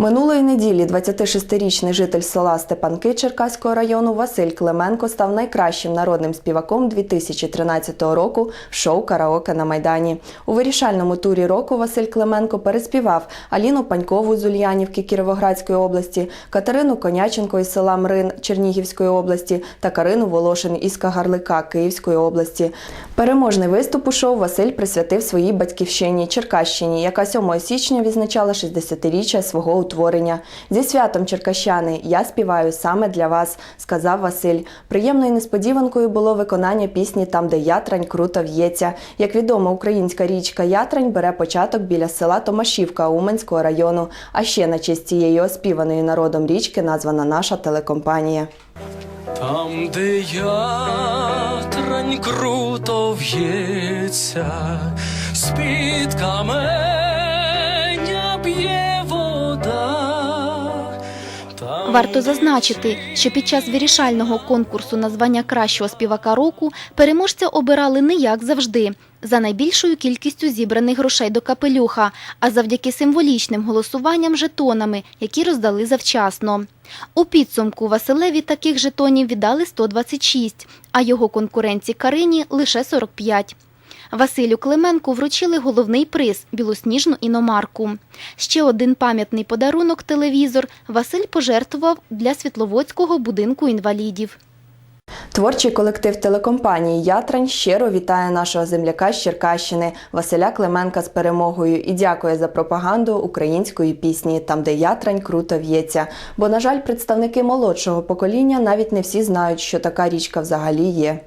Минулої неділі 26-річний житель села Степанки Черкаського району Василь Клименко став найкращим народним співаком 2013 року в шоу Караоке на Майдані. У вирішальному турі року Василь Клименко переспівав Аліну Панькову з Ульянівки Кіровоградської області, Катерину Коняченко із села Мрин Чернігівської області та Карину Волошин із Кагарлика Київської області. Переможний виступ у шоу Василь присвятив своїй батьківщині Черкащині, яка 7 січня відзначала 60-річчя свого утворення. Зі святом Черкащани я співаю саме для вас, сказав Василь. Приємною несподіванкою було виконання пісні Там, де Ятрань круто в'ється. Як відомо, українська річка Ятрань бере початок біля села Томашівка Уманського району. А ще на честь цієї оспіваної народом річки названа наша телекомпанія. Там, де ятрань круто в'ється, з-під каменя Варто зазначити, що під час вирішального конкурсу на звання кращого співака року переможця обирали не як завжди за найбільшою кількістю зібраних грошей до капелюха, а завдяки символічним голосуванням жетонами, які роздали завчасно. У підсумку Василеві таких жетонів віддали 126, а його конкуренці Карині лише 45. Василю Клименку вручили головний приз білосніжну іномарку. Ще один пам'ятний подарунок телевізор Василь пожертвував для Світловодського будинку інвалідів. Творчий колектив телекомпанії Ятрань щиро вітає нашого земляка з Черкащини Василя Клименка з перемогою і дякує за пропаганду української пісні Там, де Ятрань круто в'ється. Бо, на жаль, представники молодшого покоління навіть не всі знають, що така річка взагалі є.